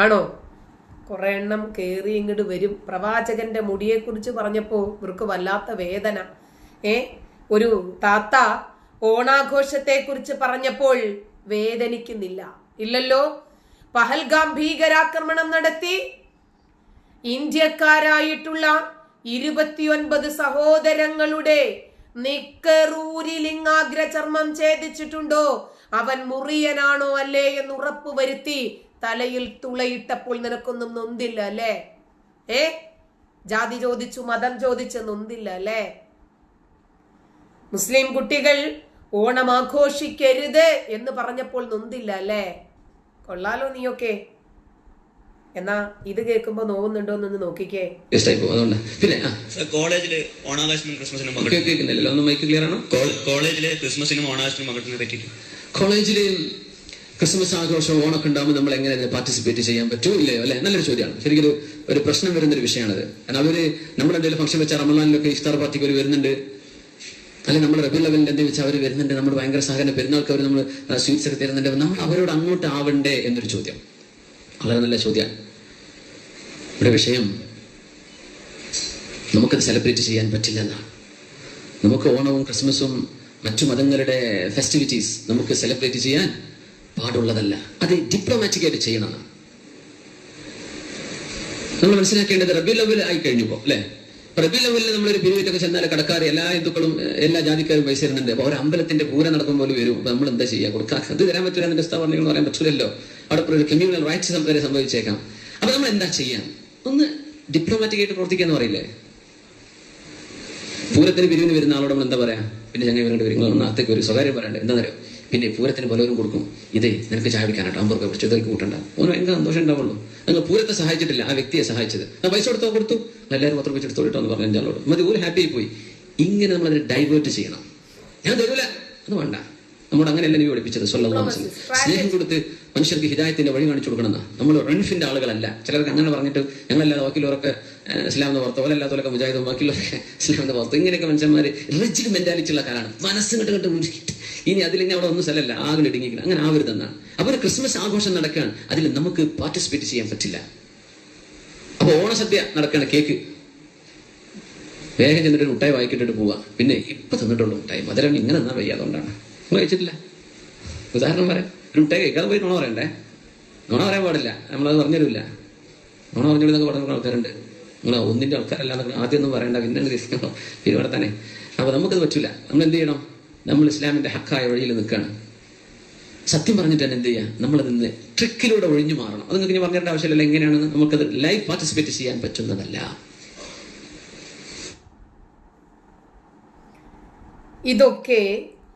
ആണോ? കുറെ എണ്ണം കയറി ഇങ്ങോട്ട് വരും. പ്രവാചകന്റെ മുടിയെക്കുറിച്ച് പറഞ്ഞപ്പോൾ ഇവർക്ക് വല്ലാത്ത വേദന. ഏ? ഒരു താത്ത ഓണാഘോഷത്തെക്കുറിച്ച് പറഞ്ഞപ്പോൾ വേദനിക്കുന്നില്ല. ഇല്ലല്ലോ? പഹൽഗാം ഭീകരാക്രമണം നടത്തി ഇന്ത്യക്കാരായിട്ടുള്ള ഇരുപത്തിയൊൻപത് സഹോദരങ്ങളുടെ നിക്കറൂരിലിംഗാഗ്ര ചർമ്മം ഛേദിച്ചിട്ടുണ്ടോ? അവൻ മുറിയനാണോ അല്ലേ എന്ന് ഉറപ്പ് വരുത്തി തലയിൽ തുളയിട്ടപ്പോൾ നിനക്കൊന്നും നൊന്തില്ല അല്ലേ? ഏ? ജാതി ചോദിച്ചു മതം ചോദിച്ച് നൊന്തില്ല അല്ലേ? മുസ്ലിം കുട്ടികൾ ഓണം ആഘോഷിക്കരുത് എന്ന് പറഞ്ഞപ്പോൾ നൊന്തില്ല അല്ലേ? കൊള്ളാലോ നീയൊക്കെ. എന്നാ ഇത് കേൾക്കുമ്പോ നോവുന്നുണ്ടോ എന്നൊന്ന് നോക്കിക്കേ. പിന്നെ ആ. കോളേജിൽ ഓണാഘോഷം ക്രിസ്മസിനും കേൾക്കുന്നില്ലല്ലോ ഒന്ന് മൈക്ക് ക്ലിയർ ആണോ? കോളേജിൽ ക്രിസ്മസിനും ഓണാഘോഷത്തിനും പങ്കെടുത്തതിനെ പറ്റിയിട്ട്. കോളേജിൽ ക്രിസ്മസ് ആഘോഷം ഓണൊക്കെ ഉണ്ടാകുമ്പോൾ നമ്മൾ എങ്ങനെ അതിന് പാർട്ടിസിപ്പേറ്റ് ചെയ്യാൻ പറ്റൂ ഇല്ലയോ അല്ലെ? നല്ലൊരു ചോദ്യമാണ്. ശരിക്കും ഒരു- പ്രശ്നം വരുന്ന ഒരു വിഷയമാണത്. കാരണം അവർ നമ്മുടെ എന്തെങ്കിലും ഫംഗ്ഷൻ വെച്ച റമലാനിലൊക്കെ ഇഫ്താർ പാർട്ടിക്ക് അവർ വരുന്നുണ്ട്. അല്ലെങ്കിൽ നമ്മുടെ റബി ലെവലിൽ എന്തെങ്കിലും വെച്ചാൽ അവർ വരുന്നുണ്ട്. നമ്മൾ ഭയങ്കര സഹകരണ പെരുന്നാൾക്ക് അവർ നമ്മൾ സ്വീറ്റ്സ് ഒക്കെ തരുന്നുണ്ട്. നമ്മൾ അവരോട് അങ്ങോട്ട് ആവണ്ടേ എന്നൊരു ചോദ്യം. വളരെ നല്ല ചോദ്യമാണ്. ഇവിടെ വിഷയം നമുക്കത് സെലിബ്രേറ്റ് ചെയ്യാൻ പറ്റില്ല എന്നാണ്. നമുക്ക് ഓണവും ക്രിസ്മസും മറ്റു മതങ്ങളുടെ ഫെസ്റ്റിവിറ്റീസ് നമുക്ക് സെലിബ്രേറ്റ് ചെയ്യാൻ പാടുള്ളതല്ല. അത് ഡിപ്ലോമാറ്റിക്കായിട്ട് ചെയ്യണമെന്നാണ് നമ്മൾ മനസ്സിലാക്കേണ്ടത് റബി ലവൽ ആയി കഴിഞ്ഞപ്പോ അല്ലെ? റബി ലവലിൽ നമ്മളൊരു പിരിവിറ്റൊക്കെ ചെന്നാൽ കടക്കാർ എല്ലാ ഹിന്ദുക്കളും എല്ലാ ജാതിക്കാരും പൈസ തരുന്നുണ്ട്. അപ്പൊ ഒരു അമ്പലത്തിന്റെ പൂര നടക്കും പോലെ വരും. നമ്മൾ എന്താ ചെയ്യുക കൊടുക്കാൻ അത് തരാൻ പറ്റില്ല എന്റെ സ്ഥാപനങ്ങൾ പറയാൻ പറ്റില്ലല്ലോ അവിടെ ഒരു കമ്മ്യൂണൽ റൈറ്റ്സ് വരെ സംഭവിച്ചേക്കാം. അപ്പൊ നമ്മൾ എന്താ ചെയ്യാൻ ഒന്ന് ഡിപ്ലോമാറ്റിക് ആയിട്ട് പ്രവർത്തിക്കാന്ന് പറയില്ലേ? പൂരത്തിന് പിരിവിന് വരുന്ന ആളോട് നമ്മൾ എന്താ പറയാ? പിന്നെ ഞങ്ങൾ ഇവരുടെ വരും. അത്തേക്ക് ഒരു സ്വകാര്യം പറയണ്ടേ. എന്താ പറയുക പിന്നെ പൂരത്തിന് പലരും കൊടുക്കും. ഇതേ നിനക്ക് ചായ കുടിക്കാനായിട്ട് അമ്പർക്ക് രൂപ പിടിച്ചു ഇതൊക്കെ കൂട്ടണ്ട. ഓരോ ഭയങ്കര സന്തോഷം ഉണ്ടാവുള്ളൂ. നിങ്ങൾ പൂരത്തെ സഹായിച്ചിട്ടില്ല ആ വ്യക്തിയെ സഹായിച്ചത്. ആ പൈസ കൊടുത്തോ കൊടുത്തു. എല്ലാവരും പത്രം വെച്ചിട്ട് എടുത്തോട്ടോ എന്ന് പറഞ്ഞു ആളോട് മതി ഒരു ഹാപ്പി ആയി പോയി. ഇങ്ങനെ നമ്മൾ അതിനെ ഡൈവേർട്ട് ചെയ്യണം. ഞാൻ തരൂല. അത് വേണ്ട. നമ്മോട് അങ്ങനെയല്ല നീ പഠിപ്പിച്ചത്? സ്വല്ലം. സ്നേഹം കൊടുത്ത് മനുഷ്യർക്ക് ഹിദായത്തിന്റെ വഴി കാണിച്ചു കൊടുക്കണം നമ്മൾ റൺഫിന്റെ ആളുകളല്ല. ചിലർക്ക് അങ്ങനെ പറഞ്ഞിട്ട് ഞങ്ങളല്ലാതെ ബാക്കിയുള്ളവരൊക്കെ ഇസ്ലാമിന്റെ പുറത്ത് ഓലല്ലാത്തവരൊക്കെ മുജാഹിദ് ബാക്കിയുള്ളവരൊക്കെ ഇസ്ലാമിന്റെ പുറത്ത്. ഇങ്ങനെയൊക്കെ മനുഷ്യന്മാർ റിജിഡ് മെന്റാലിറ്റി ഉള്ള കാലാണ് മനസ്സ് കണ്ട് കണ്ട് ഉരുക്കിയിട്ട് ഇനി അതിലിനി അവിടെ ഒന്നും സ്ഥലമല്ല. ആകെ ഇടുങ്ങിക്കണം അങ്ങനെ ആവരുതെന്നാണ് അപ്പൊ ഒരു ക്രിസ്മസ് ആഘോഷം നടക്കുകയാണ്. അതിൽ നമുക്ക് പാർട്ടിസിപ്പേറ്റ് ചെയ്യാൻ പറ്റില്ല. അപ്പൊ ഓണസദ്യ നടക്കുകയാണ് കേക്ക്. വേഗം ചെന്നിട്ട് മുട്ടായി വായിക്കിട്ടിട്ട് പോവാ. പിന്നെ ഇപ്പൊ തന്നിട്ടുള്ളൂ മുട്ടായി. മധുരം ഇങ്ങനെ എന്നാ വയ്യ അതുകൊണ്ടാണ് നിങ്ങൾ കഴിച്ചിട്ടില്ല? ഉദാഹരണം പറയാം. ഒരു മുട്ടായി കഴിക്കാതെ പോയി നുണ പറയണ്ടേ? നുണ പറയാൻ പാടില്ല. നമ്മളത് പറഞ്ഞിട്ടില്ല നുണ പറഞ്ഞിടുന്നൊക്കെ പറഞ്ഞ ആൾക്കാരുണ്ട്. നിങ്ങൾ ഒന്നിന്റെ ആൾക്കാരല്ല ആദ്യം ഒന്നും പറയണ്ട. പിന്നെ തിരിക്കണം ഇവിടെ തന്നെ അപ്പൊ നമുക്കത് പറ്റില്ല നമ്മൾ എന്ത് ചെയ്യണം? നമ്മൾ ഇസ്ലാമിന്റെ ഹക്കായ വഴിയിൽ നിൽക്കുകയാണ് സത്യം പറഞ്ഞിട്ട് തന്നെ എന്ത് ചെയ്യുക നമ്മളത് നിന്ന് ട്രിക്കിലൂടെ ഒഴിഞ്ഞു മാറണം. അത് നിങ്ങൾക്ക് പറഞ്ഞിട്ട് ആവശ്യമില്ല എങ്ങനെയാണെന്ന് നമുക്കത് ലൈവ് പാർട്ടിസിപ്പേറ്റ് ചെയ്യാൻ പറ്റുന്നതല്ല. ഇതൊക്കെ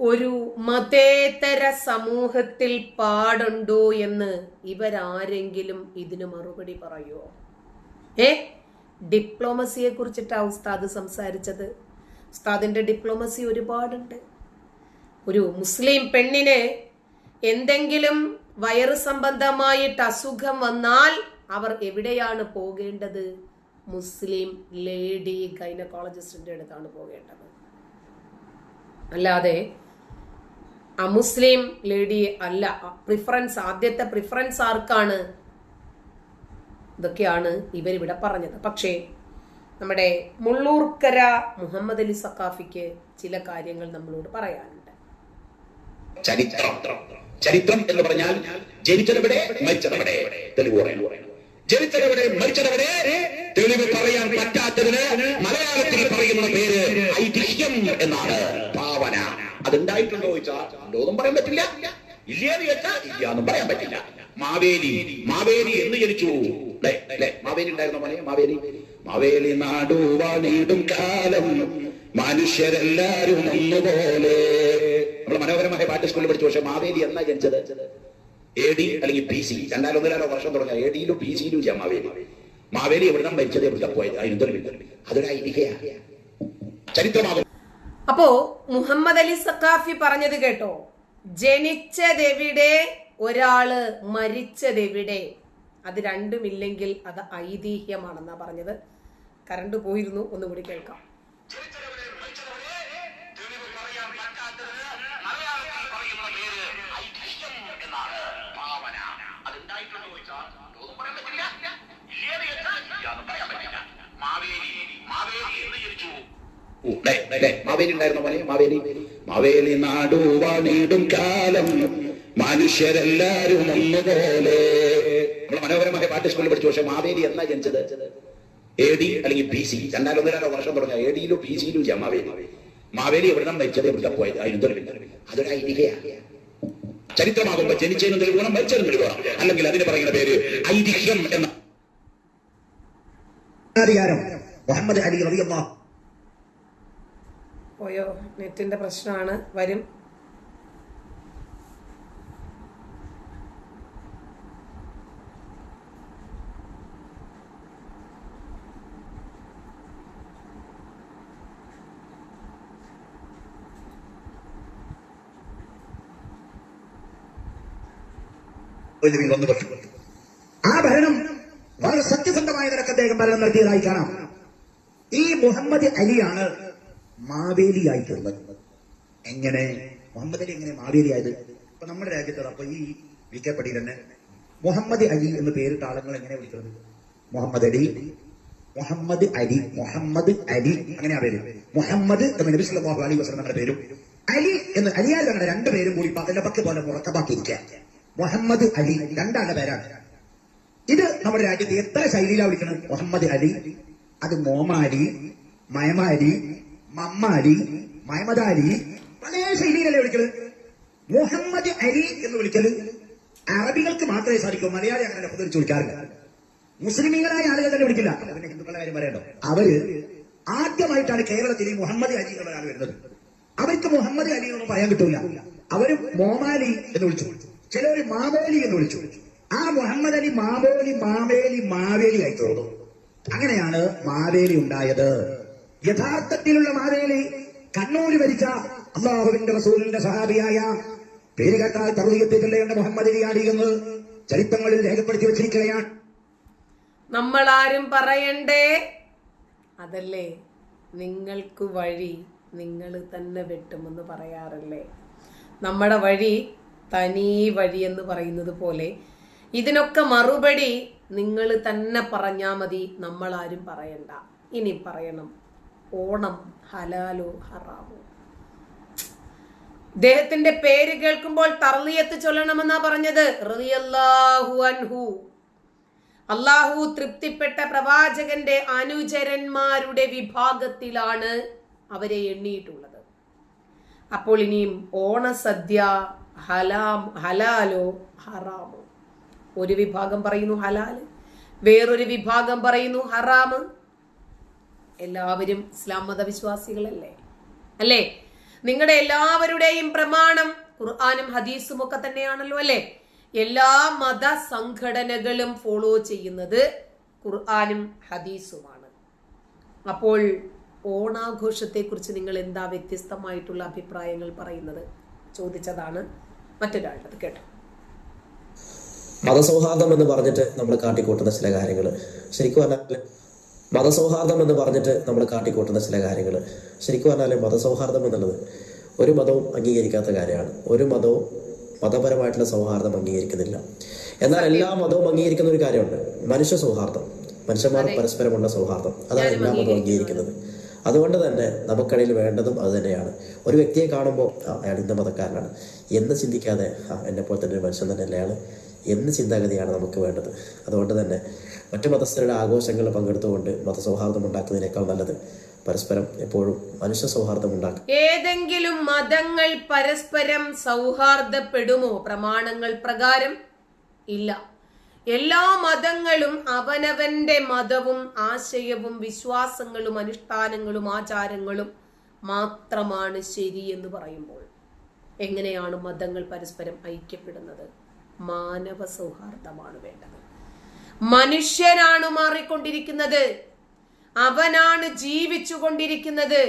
ഒരു മതേതര സമൂഹത്തിൽ പാടുണ്ടോ എന്ന് ഇവരാരെങ്കിലും ഇതിന് മറുപടി പറയോ ഏ? ഡിപ്ലോമസിയെ കുറിച്ചിട്ടാ ഉസ്താദ് സംസാരിച്ചത്. ഉസ്താദിന്റെ ഡിപ്ലോമസി ഒരുപാടുണ്ട്. ഒരു മുസ്ലിം പെണ്ണിന് എന്തെങ്കിലും വയറു സംബന്ധമായിട്ട് അസുഖം വന്നാൽ അവർ എവിടെയാണ് പോകേണ്ടത്? മുസ്ലിം ലേഡി ഗൈനക്കോളജിസ്റ്റിന്റെ അടുത്താണ് പോകേണ്ടത്. അല്ലാതെ അമുസ്ലിം ലേഡി അല്ല പ്രിഫറൻസ് ആദ്യത്തെ പ്രിഫറൻസ് ആർക്കാണ്? ഇതൊക്കെയാണ് ഇവരിവിടെ പറഞ്ഞത്. പക്ഷേ നമ്മുടെ മുള്ളൂർക്കര മുഹമ്മദ് അലി സക്കാഫിക്ക് ചില കാര്യങ്ങൾ നമ്മളോട് പറയാനുണ്ട്. ചരിത്രം. ചരിത്രം എന്ന് പറഞ്ഞാൽ ജനിച്ചതവിടെ മരിച്ചതവിടെ? തെളിവ് പറയണം ജനിച്ചതവിടെ മരിച്ചതവിടെ? തെളിവ് പറയാൻ പറ്റാത്തതിന് മലയാളത്തിൽ പറയുന്ന പേര് ഐതിഹ്യം എന്നാണ് ഭാവന. അതുണ്ടായിട്ടുണ്ടോ ചോദിച്ചാൽ ഉണ്ടോന്നും പറയാൻ പറ്റില്ല. ഇല്ലേന്ന് ചോദിച്ചാൽ ഇല്ലാന്നും പറയാൻ പറ്റില്ല. മാവേലി മാവേലി എന്ന് ജനിച്ചു? മാവേലി ഉണ്ടായിരുന്നോ മോനെ? മാവേലി. മാവേലി നാടുവാണിടും കാലം. മനുഷ്യരെല്ലാരും ഒന്നുപോലെ. നമ്മൾ മനോഹരമായ പാട്ട് സ്കൂളിൽ പഠിച്ചു. പക്ഷെ മാവേലി എന്നാ ജനിച്ചത്? എ ഡി അല്ലെങ്കിൽ പി സി. രണ്ടായിരൊന്നിലാലോ വർഷം തുടങ്ങിയ എ ഡിയിലും പി സിയിലും ചെയ്യാം മാവേലി. മാവേലി എവിടെ മരിച്ചത്? എവിടെ പോയത്? അതിന് അതൊരു ഐതിഹ്യ ചരിത്രമാകും. അപ്പോ മുഹമ്മദ് അലി സക്കാഫി പറഞ്ഞത് കേട്ടോ. ജനിച്ചതെവിടെ ഒരാൾ മരിച്ചതെവിടെ അത് രണ്ടുമില്ലെങ്കിൽ അത് ഐതിഹ്യമാണെന്നാ പറഞ്ഞത്. കറണ്ട് പോയിരുന്നു ഒന്നുകൂടി കേൾക്കാം. മാവേലി ഉണ്ടായിരുന്ന പോലെ മാവേലി. മാവേലി നാടുവാണിടും കാലം. മനുഷ്യരെല്ലാരും ഒന്നുപോലെ. നമ്മൾ മനോഹരമായ പാട്ട് സ്കൂളിൽ പഠിച്ചു. പക്ഷെ മാവേലി എന്നാ ജനിച്ചത്? എ ഡി അല്ലെങ്കിൽ ബി സി. രണ്ടായിരം ഒന്നര വർഷം തുടങ്ങിയ എ ഡിയിലും ബി സിയിലും മാവേലി. മാവേലി എവിടെ മരിച്ചത്? എവിടെ പോയത്? തെളിവില്ല അതൊരു ഐതിഹ്യമാണ് ചരിത്രമാകുമ്പോ ജനിച്ചതിനും തെളിവ് മരിച്ചതിനും തെളിവ് വേണം അല്ലെങ്കിൽ അതിന് പറയുന്ന പേര് ഐതിഹ്യം എന്ന മുഹമ്മദ് അലി റളിയല്ലാഹു പോയോ? നെറ്റിന്റെ പ്രശ്നമാണ്. വരും. ആ ഭരണം വളരെ സത്യസന്ധമായ നിരക്ക് അദ്ദേഹം ഭരണം നടത്തിയതായി കാണാം. ഈ മുഹമ്മദ് അലിയാണ് മാവേലിയായി തീർന്നത് എങ്ങനെ മുഹമ്മദ് അലി എങ്ങനെ മാവേലിയായത്? ഇപ്പൊ നമ്മുടെ രാജ്യത്ത് അപ്പൊ ഈ വി കെ പടി തന്നെ മുഹമ്മദ് അലി എന്ന് പേരിട്ട ആളുകൾ എങ്ങനെ വിളിക്കുന്നത്? മുഹമ്മദ് അലി മുഹമ്മദ് അലി മുഹമ്മദ് അലി അങ്ങനെയാ പേര്. മുഹമ്മദ് നബി സല്ലല്ലാഹു അലൈഹി വസല്ലം തങ്ങളുടെ പേരും. അലി എന്ന് അലിയാൽ ഞങ്ങളുടെ രണ്ട് പേരും കൂടി അതിന്റെ പക്ക് പോലെ മുറക്കമാക്കിയിരിക്കുക മുഹമ്മദ് അലി രണ്ടാളുടെ പേരാണ്. ഇത് നമ്മുടെ രാജ്യത്ത് എത്ര ശൈലിയിലാണ് വിളിക്കുന്നത് മുഹമ്മദ് അലി അത് മോമാലി മയമാലി മമ്മാലി മയമദാലി പല ശൈലിയിലല്ലേ വിളിക്കൽ? മുഹമ്മദ് അലി എന്ന് വിളിക്കൽ. അറബികൾക്ക് മാത്രമേ സാധിക്കൂ മലയാളി അങ്ങനെ ഉപദ്രവിച്ച് വിളിക്കാറില്ല. മുസ്ലിമീങ്ങളായ ആളുകൾ തന്നെ വിളിക്കില്ല. പിന്നെ ഹിന്ദുക്കളുടെ കാര്യം പറയണ്ടോ? അവർ ആദ്യമായിട്ടാണ് കേരളത്തിൽ മുഹമ്മദ് അലി എന്നുള്ള ആൾ വരുന്നത്. അവർക്ക് മുഹമ്മദ് അലി എന്നൊന്നും പറയാൻ കിട്ടൂല. അവർ മോമാലി എന്ന് വിളിച്ചു. ചിലവര് മാവേലി എന്ന് വിളിച്ചു. ആ മുഹമ്മദ് അലി മാമോലി മാവേലി മാവേലി ആയി തീർന്നു. അങ്ങനെയാണ് മാവേലി ഉണ്ടായത്. യഥാർത്ഥത്തിലുള്ള മാവേലി കണ്ണൂര് ഭരിച്ച അള്ളാഹുവിന്റെ റസൂലിന്റെ സഹാബിയായ പേര് കേട്ടാൽ തറുതിയത്തിൽ ചെല്ലേണ്ട മുഹമ്മദ് അലിയാടിയെന്ന് ചരിത്രങ്ങളിൽ രേഖപ്പെടുത്തി വെച്ചിരിക്കുകയാണ്. നമ്മൾ ആരും പറയണ്ടേ? അതല്ലേ നിങ്ങൾക്ക് വഴി നിങ്ങൾ തന്നെ വെട്ടുമെന്ന് പറയാറല്ലേ? നമ്മുടെ വഴി തനി വഴി എന്ന് പറയുന്നത് പോലെ ഇതിനൊക്കെ മറുപടി നിങ്ങൾ തന്നെ പറഞ്ഞാൽ മതി നമ്മളാരും പറയണ്ട. ഇനി പറയണം. ഓണം ഹലാലോ ഹറാമോ. ഇദ്ദേഹത്തിന്റെ പേര് കേൾക്കുമ്പോൾ തർലിയത്ത് ചൊല്ലണമെന്നാ പറഞ്ഞത്. അൻഹു. അള്ളാഹു തൃപ്തിപ്പെട്ട പ്രവാചകന്റെ അനുചരന്മാരുടെ വിഭാഗത്തിലാണ് അവരെ എണ്ണിയിട്ടുള്ളത്. അപ്പോൾ ഇനിയും ഓണസദ്യ ഹലാം ഹലാലോ ഹറാമോ. ഒരു വിഭാഗം പറയുന്നു ഹലാൽ വേറൊരു വിഭാഗം പറയുന്നു ഹറാമ്. എല്ലാവരും ഇസ്ലാം മതവിശ്വാസികളല്ലേ? അല്ലേ? നിങ്ങളുടെ എല്ലാവരുടെയും പ്രമാണം ഖുർആാനും ഹദീസും ഒക്കെ തന്നെയാണല്ലോ അല്ലേ? എല്ലാ മത സംഘടനകളും ഫോളോ ചെയ്യുന്നത് ഖുർആാനും ഹദീസുമാണ്. അപ്പോൾ ഓണാഘോഷത്തെക്കുറിച്ച് നിങ്ങൾ എന്താ വ്യത്യസ്തമായിട്ടുള്ള അഭിപ്രായങ്ങൾ പറയുന്നത്? ചോദിച്ചതാണ് മറ്റൊരാളുടെ കേട്ടോ. മതസൗഹാർദ്ദം എന്ന് പറഞ്ഞിട്ട് നമ്മൾ കാട്ടിക്കൂട്ടുന്ന ചില കാര്യങ്ങൾ ശരിക്കും പറഞ്ഞാൽ മതസൗഹാർദ്ദം എന്ന് പറഞ്ഞിട്ട് നമ്മൾ കാട്ടിക്കൂട്ടുന്ന ചില കാര്യങ്ങൾ ശരിക്കും പറഞ്ഞാൽ മതസൗഹാർദ്ദം എന്നുള്ളത് ഒരു മതവും അംഗീകരിക്കാത്ത കാര്യമാണ്. ഒരു മതവും മതപരമായിട്ടുള്ള സൗഹാർദ്ദം അംഗീകരിക്കുന്നില്ല. എന്നാൽ എല്ലാ മതവും അംഗീകരിക്കുന്ന ഒരു കാര്യമുണ്ട്. മനുഷ്യ സൗഹാർദ്ദം. മനുഷ്യന്മാർ പരസ്പരമുള്ള സൗഹാർദ്ദം. അതാണ് എല്ലാ മതവും അംഗീകരിക്കുന്നത്. അതുകൊണ്ട് തന്നെ നമുക്കിടയിൽ വേണ്ടതും അത് തന്നെയാണ്. ഒരു വ്യക്തിയെ കാണുമ്പോൾ അയാൾ ഇന്ന മതക്കാരനാണ്. എന്ന് ചിന്തിക്കാതെ ആ എന്നെ പോലെ തന്നെ ഒരു മനുഷ്യൻ തന്നെ അയാൾ എന്ന് ചിന്താഗതിയാണ് നമുക്ക് വേണ്ടത്. അതുകൊണ്ട് തന്നെ മറ്റു മതസ്ഥരുടെ ആഘോഷങ്ങളിൽ പങ്കെടുത്തുകൊണ്ട് മതസൗഹാർദ്ദം ഉണ്ടാക്കുന്നതിനേക്കാൾ നല്ലത് പരസ്പരം എപ്പോഴും മനുഷ്യ സൗഹാർദ്ദം ഉണ്ടാക്കും ഏതെങ്കിലും മതങ്ങൾ പരസ്പരം സൗഹാർദ്ദപ്പെടുമോ? പ്രമാണങ്ങൾ പ്രകാരം ഇല്ല. എല്ലാ മതങ്ങളും അവനവന്റെ മതവും ആശയവും വിശ്വാസങ്ങളും അനുഷ്ഠാനങ്ങളും ആചാരങ്ങളും മാത്രമാണ് ശരി എന്ന് പറയുമ്പോൾ എങ്ങനെയാണ് മതങ്ങൾ പരസ്പരം ഐക്യപ്പെടുന്നത്? മാനവ സൗഹാർദ്ദമാണ് വേണ്ടത്. മനുഷ്യനാണ് മാറിക്കൊണ്ടിരിക്കുന്നത്. അവനാണ് ജീവിച്ചു കൊണ്ടിരിക്കുന്നത്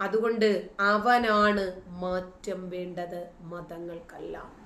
അതുകൊണ്ട് അവനാണ് മാറ്റം വേണ്ടത് മതങ്ങൾക്കല്ല.